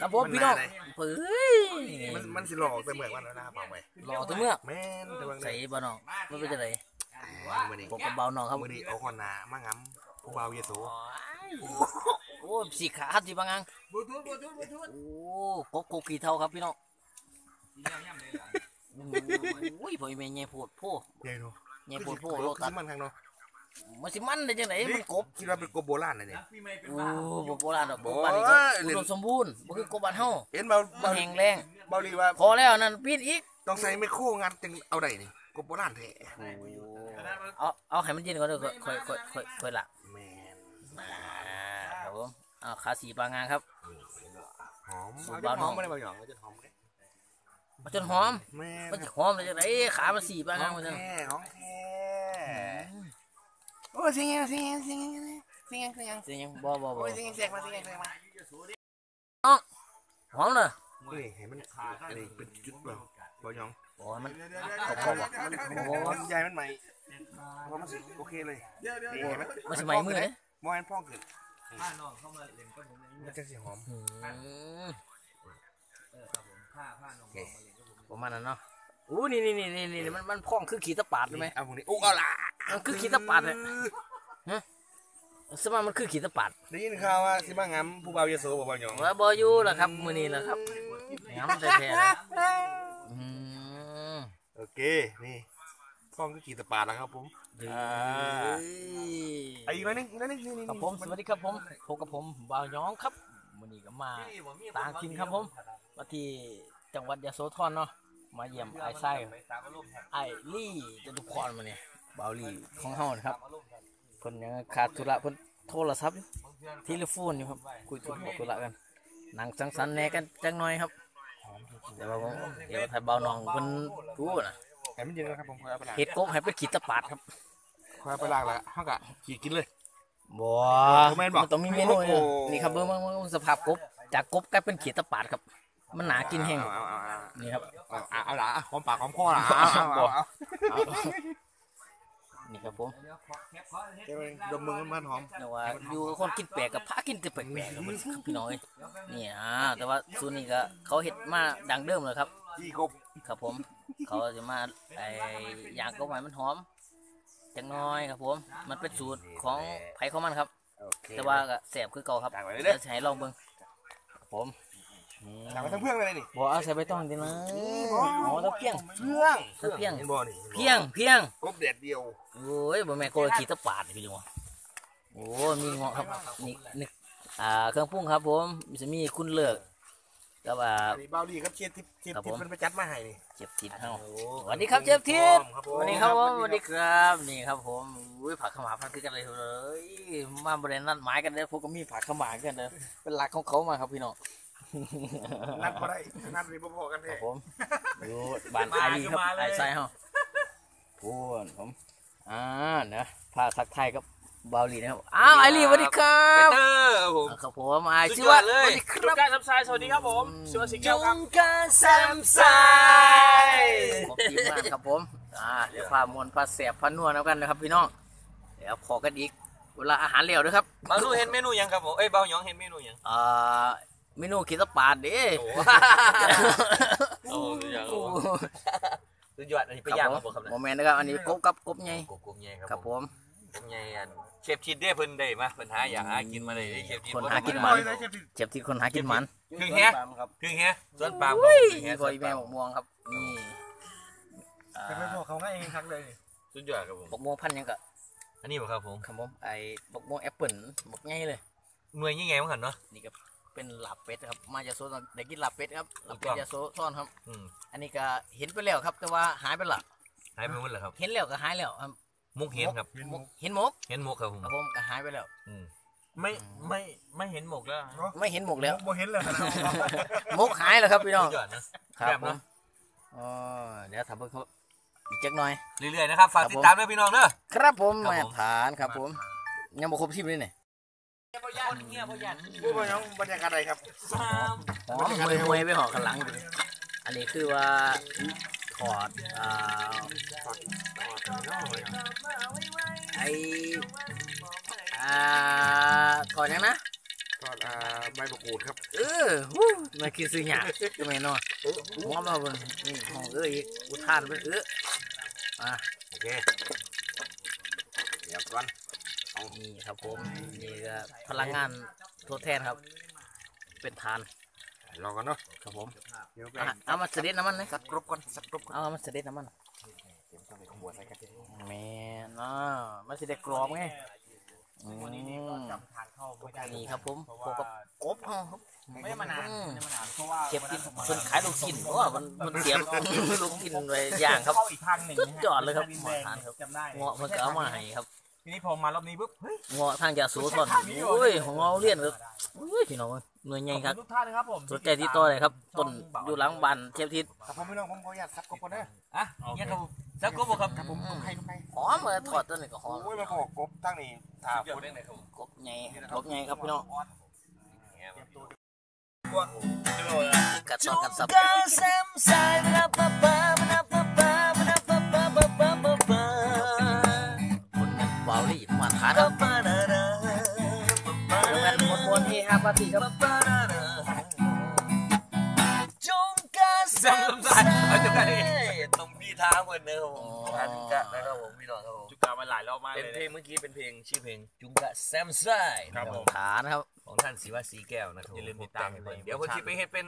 ครับผมพี่น้องเฮ้ยมันมันสิหลอกแต่เหมือนมันแล้วนะครับเอาไปรอตัวเมื่อกแม่นแต่บางใส่ทีบ่น้องมันเป็นจังไดมือนี้ผมกับเบาน้องครับมือนี้เอาคนหนามาง้ำผู้เบาเยซูโอ้สีขาครับสิบางอังบลูทูธบลูทูธบลูทูธโอ้กบกบกี่เท่าครับพี่น้องโอ้ยพ่อแม่ใหญ่โพดโพใหญ่เนาะใหญ่โพดโพโลตัตัสมันทางเนาะ มันสิมันได้จังไดมันกบคิดว่าเป็นกบโบราณเลยเนี่ย ปีใหม่เป็นโอ้บ้าบ่โบราณดอกกโอ้บยบ้านนี้ก็เล่อุนดมสมบูรณ์บ่คือกบบ้านเฮาเห็นเบามัเบานแห้งแรงเบาลีว่าพอแล้วนั่นปีนอีกต้องใส่ไมโครงัดจึงเอาได้นี่กบโบราณแท้เอาเอาให้มันเย็นก่อนเด้อค่อยค่อยค่อยค่อยละแม่นอ่าครับผมเอาขาสีปลางางครับ หอมสูเอาตรจบ้านนหน้ออมงไม่ได้บางอย่างเอาจนหอมเลยมันจนหอมแม่มันจะหอมเลยจังไดขามันสีปลางางหอมันมจัง แท้หอมแท้ โอ้ยเสียงยังเสียงยังเสียงยังเสียงยังเสียงยังเสียงยังบ่บ่บ่โอ้ยเสียงยังเสียงมาเสียงยังเสียงมาหอมเลยเฮ้ยเห็นมันอันนี้เป็นจุดเปล่าบอยองโอ้ยมันเขาเขาบอกมันโอ้ยยายมันใหม่เพราะมันสิโอเคเลยเดี๋ยวเดี๋ยวนี่เดี๋ยวเห็นไหมมันสิไหม้มือเด้มอยมันพ่องขึ้นถ้าน้องเข้ามาเล่นกับผมอย่างนี้มันจะสีหอมอืมเออครับผมถ้าถ้าน้องเข้ามาเล่นกับผมประมาณนั้นเนาะ อู้นี่นี่นี่นี่นี่มันมันพองคือขีตะปาดใช่ไหมเอาพวกนี้โอ้เอาละมันคือขีตะปาดเลยสมามันคือขีตะปาดได้ยินข่าวว่าสิบ้างามผู้บ่าวเยโสบ่บ่ยองว่าบ่อยู่แล้วครับมื้อนี้แหละครับงามแท้ๆเลยอืมโอเคนี่พ่องก็กี่ตะปาดแล้วครับผมเฮ้ยไอ้อีกหน่อยนึงอีกหน่อยนึงนี่นี่ครับผมสวัสดีครับผมพบกับผมบ่าวหยองครับมื้อนี้ก็มาต่างถิ่นครับผมมาที่จังหวัดยโสธรเนาะ มาเยี่ยมไอ้ไส้ไอ้ลี่จตุพรมาเนี่ยบ่าวลี่ของเฮานะครับเพิ่นยังขาดธุระเพิ่นโทรศัพท์อยู่เทเลโฟนอยู่ครับ คุยธุระธุระกันนั่งสังสรรค์แหน่กันจังหน่อยครับแต่ว่าผมเดี๋ยวถ้าเบาน้องเพิ่นรู้นะให้มันเย็นแล้วครับผมคอยเอาไปล้างเฮ็ดกบให้เป็นขีดตะปาดครับคอยเอาไปล้างแล้วเฮากะขี่กินเลยบ่แม่นบ่มันต้องมีเมนูเนี่ยโอ้โหนี่ครับเบิ่งเบิ่งเบิ่งสภาพกบจากกบกลายเป็นขีดตะปาดครับ มันหนากินแห้งอาเอาเอานี่ครับเอาเอาเอาละหอมปากหอมคอละเอาเอาเอาเอาเอานี่ครับผมเดี๋ยดมมือมันหอมแต่ว่าอยู่คนกินแปลกกับพากินแต่แปลกๆครับมันครับพี่น้อยนี่อ่าแต่ว่าสูตรนี้ก็เขาเฮ็ดมาดังเดิมเลยครับจี้กบครับผม เขาจะมาไอ้ย่างกบให้มันหอมจังน้อยครับผม มันเป็นสูตรของไผของมันครับ แต่ว่าก็แสบคือเก่าครับต่างไว้เลยเด้อจะให้ลองเบิ่งผม นี่ต่างไปทั้งเพื่อนเลยนี่บ่เอาใส่ใบตองดีนะอ๋อแล้วเพียงเพื่องเพื่องเห็นบ่นี่เพียงเพียงกบแดดเดียวโอ้ยบ่แม่นโกยขี้ตะปาดพี่ลุงวะโอ้มีเงาะครับนี่นึกอ่าเครื่องปรุงครับ ผมมีจะมีคุณเลิกกับอ่าอันนี้เบาดีครับเชียร์ทิพย์เชียร์ครับทิพผมย์มันไปจัดมาให้นี่เจ็บทิศเฮาโอ้สวัสดีครับเจ็บทิศครับผสมวัสดีครับผมสวัสดีครับนี่ครับ ผมอุ้ยผักขาวหมาพันคือกันเลยเลยมาบริเวณนัดหมายกันเด้อพวกก็มีผักขาวหมากันเด้อเป็นหลักของเขามาครับพี่น้อง นัดบ่ได้นัดนี่บ่พอกันคแท้รับผมอยู่บ้านไอรีครับไอไซเฮาพูนผมอ่าเนอะพาทักทายกับเบาหลีนะครับอ้าวไอรีสวัสดีครับเตอร์ผมครับผมไอสุดชื่ยออว่าดเลยสวัสดีคจุรับ กาซับไซสวัสดีครับผมชื่อว่าสิงแก้วครับกาแซมไซขอบทีมงานครับผม อ่า เดี๋ยวพามวลพาแสบพานัวแล้วกันนะครับพี่น้อง เดี๋ยวขอกันอีก เวลาอาหารเหลวด้วยครับเบาหนูเห็นเมนูยังครับผม เอ้ยเบาหยองเห็นเมนูยัง อ่า เมนูขีดสปาดเด้โอ้สุดยอดสุดยอดอันนี้ไปครับย่างผมมาบ่ครับโมเมนต์นะครับ อันนี้กบกับกบไงกบกบใหญ่ครับครับผมกบใหญ่อันเชฟชิดได้เพิ่นได้มาเพิ่นหาอยากหากินมาได้เชฟชิดคนหากินหมันเจ็บที่คนหากินหมันถึงเฮียถึงเฮียสวนปาล์มอุ้ยถึงเฮียบอยแม่บอกม่วงครับนี่อ่าจะไปบอกเขาง่ายเองครับเลยสุดยอดครับผมบอกม่วงพันธุ์หยังกะอันนี้บ่ครับผมครับผมไอ้บอกม่วงแอปเปิลบอกไงเลยหน่วยยังไงมั้งครับเนาะนี่ก็ เป็นหลับเป็ดครับ มายาโซตอนได้กินหลับเป็ดครับหลับเป็ดถูกต้องยาโซซ่อนครับ อืมอันนี้ก็เห็นไปแล้วครับ แต่ว่าหายไปละหายไปหมดแล้วครับ เห็นแล้วก็หายแล้วครับมุกเห็นครับมกเห็นหมกเห็นมุกครับผมครับผมก็หายไปแล้วอืมไม่ไม่ไม่เห็นหมกแล้วไม่เห็นหมกแล้วบ่เห็นเลยหมกหายแล้วครับพี่น้องสุดยอดนะครับแบบผเนาะมอ๋อเดี๋ยวทำเพื่อเขาอีกจักหน่อย เรื่อยๆนะครับ ฝากครับติผมดตามด้วยพี่น้องเด้อครับผมครับมาผมฐานครับผม ยังบ่ครบทีมเลยเนี่ย พ่อยานเงี้ยพ่อยานผู้บ่ยองบรรยากาศใดครับหอมมวยมวยไปห่อข้างหลังอยู่อันนี้คือว่าถอดอ่าไออ่าถอดยังนะถทอดอ่าใบมะกรูดครับ เออฮู้มาคิดซื้อหยาทำไมเนาะหัวมาบนนี่ห้องเอ้ยอีกอุทานเป็นเอออะโอเคเดี๋ยวก่อน นี่ครับผมนี่ก็พลังงานทดแทนครับ เป็นทานรอกันเนาะครับผมเดี๋ยวไปอะเอามาเสด็จน้ำมันนะสักกรบก่อนสักกรบก่อนเอามาเสด็จน้ำมันเดี๋ยวต้องไปขบวนใส่กันแม่นอ่ามันสิได้กรอบไงอืมทานเข้าไม่ได้นี่ครับผมพวกกับกบเฮาครับไม่ได้มานานไม่ได้มานานเพราะว่าเก็บกินเพิ่นขายลูกชิ้นเพราะว่ามันมันเตรียมลูกชิ้นไว้ย่างครับเข้าอีกทางหนึ่งสุดยอดเลยครับดินแดงหมอทานครับจำได้เงาะมันก็เอามาให้ครับ ทีนี้พอมารอบนี้ปุ๊บเฮ้ย เงาะทางยาสูทนโอ้ยของเราเรียนครับโอ้ยพี่น้องเอ้ยหน่วยใหญ่ครับทุกท่านนะครับผมสนใจที่ต่อเลยครับต้นอยู่หลังบ้านเชฟทิศครับผมพี่น้องผมขออนุญาตสักกรบก่อนเด้ออะเนี่ยครับผมสักกบบ่ครับครับผมกบไข่กบไข่หอมเลยทอดต้นนี้ก็หอมโอ้ยมาบอกกบตั้งนี่ถามเดี๋ยวคนได้ไหนครับผมกบใหญ่กบใหญ่ครับพี่น้องกัดซอกกัดสับ ลี่มาทานครับโรงงานมวนๆที่ห้าปาร์ตี้ครับจำได้เอาจำได้ต้องมีทาเพิ่นนะครับผมทางกะนะครับผมพี่น้องครับผมจุกกามาหลายรอบมากเป็นเลยเพลงเมื่อกี้เป็นเพลงชื่อเพลงจุงกะแซมไซครับผมฐานครับของท่านศิวะศรีแก้วนะครับอย่าลืมติดตามผแต่งให้เพิ่นเดี๋ยวคนที่ไปเฮ็ดเป็น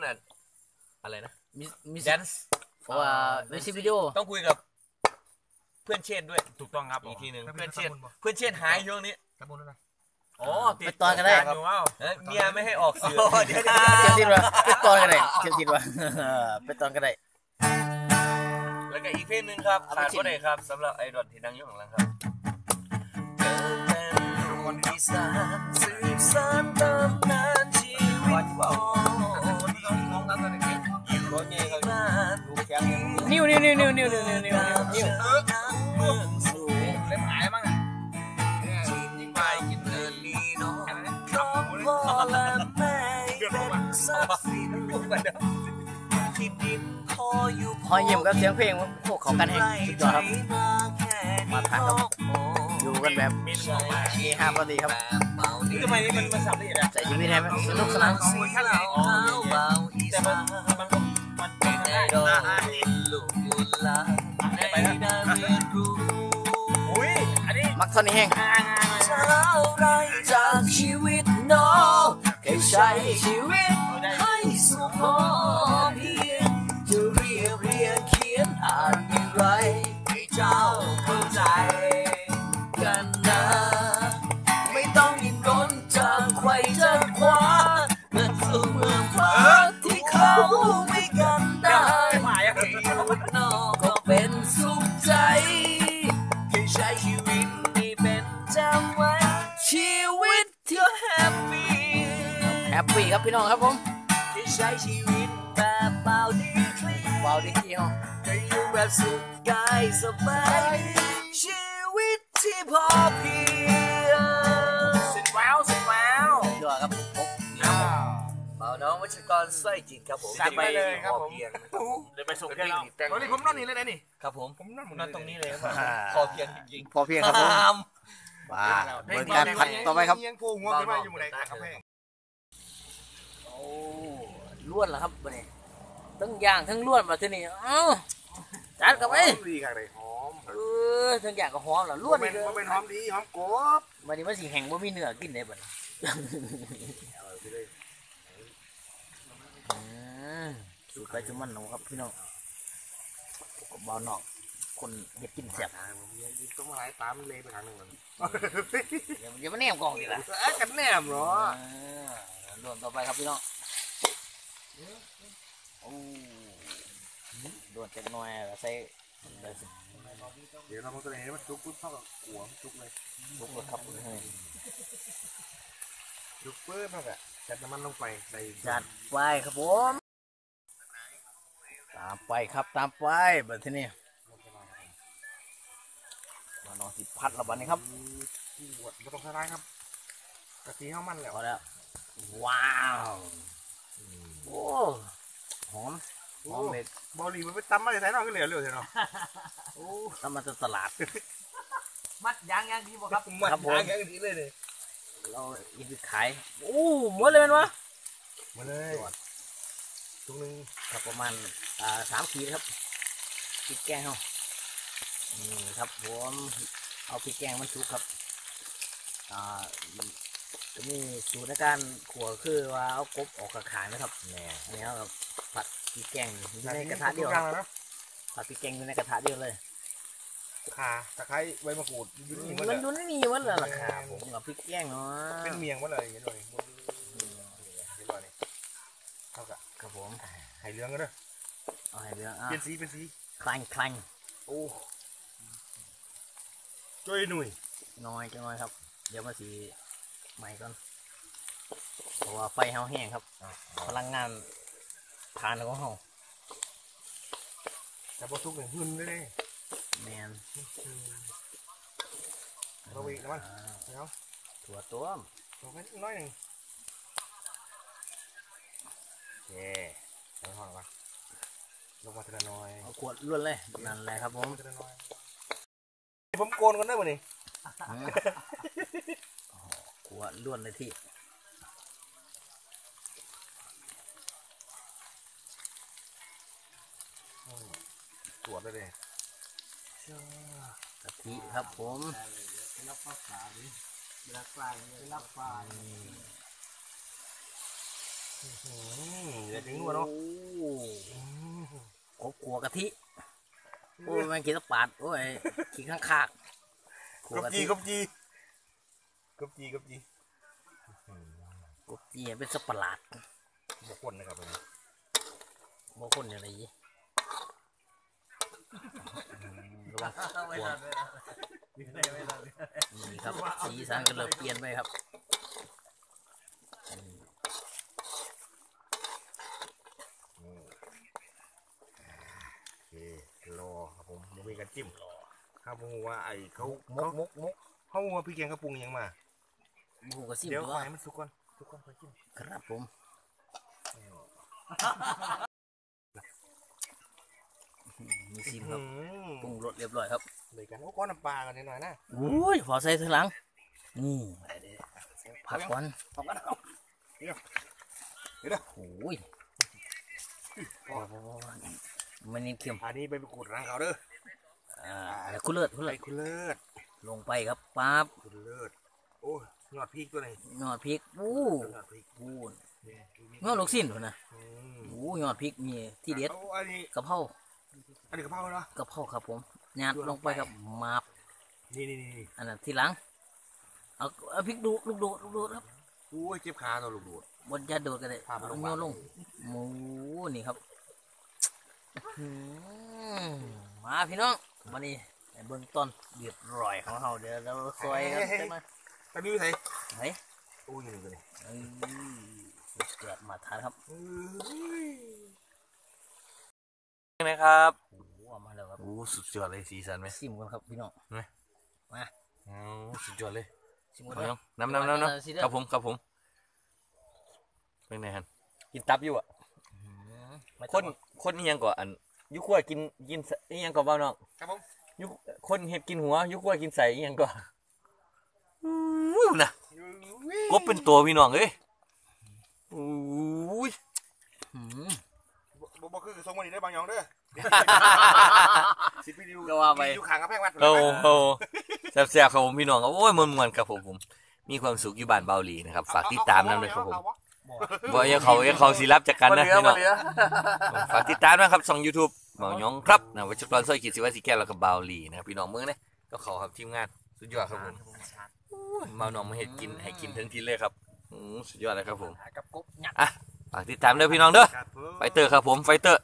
อะไรนะมีมีแดนซ์เพราะว่ามิวสิกวิดีโอต้องคุยกับ เพื่อนเชนด้วยถูกต้องครับอีกทีหนึ่งเพื่อนเชนเพื่อนเชนหายช่วงนี้กระบุนแล้วนะอ๋อไปตอนกันได้ติดตามอยู่ว้าวเอ้ยเมียไม่ให้ออกสื่อเดี๋ยวเชฟทิศว่าไปตอนกันได้เชฟทิศว่าไปตอนกันได้แล้วก็อีกเพลงหนึ่งครับเอาไปขาดชิมก็ได้ครับสำหรับไอดอลที่นั่งอยู่ข้างหลังครับเกิดเป็นรุ่นที่สามสืบสานตำนานชีวิตของอยู่ในบ้านนิ้วนิ้วนิ้วนิ้วนิ้วนิ้วนิ้วนิ้วนิ้ว เมืองสูงเล่มหายมั้งอะที่ไปกินเดินลีน้องของพ่อและแม่เป็นทรัพย์สินที่ดินพออยู่พอเยี่ยมกับเสียงเพลงพวกเขากันให้สุดยอดครับ มาทานครับอยู่กันแบบมีห้าปาร์ตี้ครับนี่ทำไมนี่มันมันสับละเอียดอะใส่ชีวิตให้มันสนุกสนานแต่มันมันมันเป็นไอได้ เท่านี้แห้งเท่าไรจากชีวิตน้องแค่ใช้ชีวิตให้สมพอเพียง น้องครับผมแค่ใช้ชีวิตแบบเบาดีคลีว้าวดิกี้เฮาแค่อยู่แบบสุขกายสบายชีวิตที่พอเพียงสินแววสินแววสุดยอดครับผมเบาน้องวัชกรสร้อยจิตครับผมจัดไปเลยครับผมพอเพียงเดี๋ยวไปส่งเป็นแค่เพลงเราที่แต่งตอนนี้ผมนอนนี่เลยนะนี่ครับผมผมนอนหมดนอนตรงนี้เลยครับพอเพียงจริงพอเพียงๆครับผมตามว้าเบิ่งการพัดต่อไปครับยังโผล่หัวขึ้นมาอยู่หมดเลยครับเพ ลงโอ้ล้วนแล้วครับบัดนี้ทั้งย่างทั้งล้วนมาที่นี่เอ้าจัดกับไปดีครับเลยหอมเออทั้งย่างก็หอมแล้วล้ล้ววนนอีกเลยมันเป็นหอมดีหอมกบบัดนี้มันสิแห้งบ่มีเนื้อกินได้บัดนี้อืมสูตรไปจุมันหนูครับพี่น้องผมเบาหนอกคนเฮ็ดกินแซ่บต้องมาไล่ตามเลยไปทางหนึ่งมันอย่าอย่ามาแนมกล่องดิล่ะกันแนมเหรอเออโดนต่อไปครับพี่น้อง โอ้โดนจักหน่อยแล้วใส่ใส่เดี๋ยวเราคงจะเห็นว่าจุกปุ๊บเท่ากับหัวจุกเลยลูกรถครับเฮ้ยจุกปุ๊บเท่ากับจัดน้ำมันลงไปใส่จัดไปครับผมตามไปครับตามไปแบบที่นี่มาลองสิพัดระบัดนี้ครับขวดไม่ต้องใส่ร้ายครับกะทิข้าวมันแล้วพอแล้วว้าว โอ้หอมหอมเลยบอลลีมันไปตำมาใส่น้องก็เหลวเหลวใช่เนาะทำมาจากตลาด มัดยางยางดีบ่ครับครับผมอย่างนี้เลยเลยเราอีกขายโอ้หมดเลยแมันวะมาเลยตรงนึงครับประมาณอ่าสามขีดครับพริกแกงเขานี่ครับผมเอาพริกแกงมันสุกครับอ่า จะมีสูตรในการขัวคือว่าเอากบออกกระขายนะครับแหน่แล้วครับผัดพริกแกงอยู่ในกระทะเดียวกคลารังบแล้วนะผัดพริกแกงอยู่ในกระทะเดียวเลยข่าตะไคร้ใบมะกรูดอยู่นี่หมดมัเลนยดูนี่มันเลยล่ะครับผมกับพริกแกงเนาะเป็นเมียงหมดเลยเห็นเลยเห็นเลยนี่เท่ากับครับผมไข่เหลืองก็ได้เอาให้เรื่องอะเป็นสีเป็นสีคลังคลังโอ้ช่วยหน่อยน้อยจังน้อยครับ เดี๋ยวมาสี ใหม่ก่อนเพราะว่าไฟเฮาแห้งครับ พลังงานทานของเฮาแต่พอทุกอย่างหึนเลยแมนเราอีกนะมันอ่าเอาถั่วต้มลงไปน้อยหนึ่งโอเคลงมาลงมาทีละน้อยเอาขวดล้วนเลยนั่นแหละครับผมทีละน้อยผมโกนกันได้ป่ะนี่อืมโอ้โหขว ด้วนเลยที่ตรวจได้เลยกะทิครับผมอืมเดี๋ยวถึงนัวเนาะโอ้กบขัวกะทิโอ้ยแม่งกินตะปาดโอ้ยขี้ข้างคากกบจีกบจีกบจีกบจี กบจีเป็นสัตว์ประหลาดบกคนนะครับผมบางคนอย่างไรระวังขวนี่ครับ สีสันก็เริ่มเปลี่ยนไปครับอืมโอเครอครับผมยังมีกันจิ้มครับผมว่าไอ้เขามุเขากมุกมุกเขาว่าพี่แกงเขาปรุงยังมาหมูกระซิบเดี๋ยวตัขวอให้มันสุกก่อน สุกก่อนค่อยกินครับผมมีซิมครับอืมปรุงรสเรียบร้อยครับเลยกันโอ้ก้อนน้ำปลากันหน่อยนะอุ้ยพอใส่ทีหลังนี่ผักก่อนทำกันเอาโอ้ยโอ้โหมันนี่เค็มอันนี้ไปประกวดร้านเขาเด้ออ่าแล้วคุณเลิศคุณเลิไอ้ศคุณเลิศลงไปครับปั๊บคุณเลิศโอ้ย ยอดพริกตัวไหนยอดพริกอู้ยอดพริกอู้ยอดลูกสิ้นพุ่นนะอืมอู้ยอดพริกมีที่เด็ดอาอันนี้กะเพราอันนี้กะเพราเนาะกะเพราครับผมยัดลงไปครับมาบนี่นี่นี่นี่อันนั้นทีหลังเอาเอาพริกดูลูกโดดลูกโดดครับโอ้ยเจ็บขาตัวลูกดูดบนยาโดดก็ได้ภาพมันลเอางโยมานลงหมูนี่ครับอื้อหือมาพี่น้องมานี่ในเบื้องต้นเรียบร้อยของเราเดี๋ยวเราซอยกันใช่ไหม ตอนนี้อยู่ไหนไหนโอ้ยอยู่นี่ตัวนี้เอ้ยสุดยอดมาทานครับเอ้ยยังไงครับโอ้โหเอามาแล้วครับโอ้สุดยอดเลยสีสันไหมซิมกันครับพี่น้องโอ้สุดยอดเลยซิมกันเอาคยัรับงน้ำน้ำน้ำน้สิเด้อำครับผมครับผมเป็นไงฮันกินตับอยู่อะอื้อไม่คต้องนคนอิหยังก่อนอันอยุขั้วกินกินใส่อิหยังก่อนบ้าน้องครับผมอยุคนเห็ดกินหัวอยุขั้วกินใส่อิหยังก่อน อู้ยนะกบเป็นตัวพี่น้องเอ้ยอู้ยอื้อบ่บ่คือส่งมานี่ได้บางอย่างเด้อสิพี่ดิวก็ว่าไปอยู่ข้างกำแพงวัดโอ้โหแซ่บๆครับผมพี่น้องโอ้ยมันมันๆครับผมผม มีความสุขอยู่บ้านเบาหลีนะครับ ฝากติดตามน้ำเลยครับผมบ่อย่าเขาอย่าเขาสิรับจากกันนะพี่น้องฝากติดตามนะครับช่อง YouTube เมาหยองครับนะวัชรสร้อยขีดสิวัสิแก้วแล้วก็เบาหลีนะครับพี่น้องเมืองเนี่ยก็เขาครับทีมงานสุดยอดครับผม เมาหนองมาเห็ดกินให้กินทั้งทีเลยครับอืมสุดยอดเลยครับผมกับกบหยักฝากติดตามเด้อพี่น้องเด้อ ครับผม ไฟเตอร์ครับผม ไฟเตอร์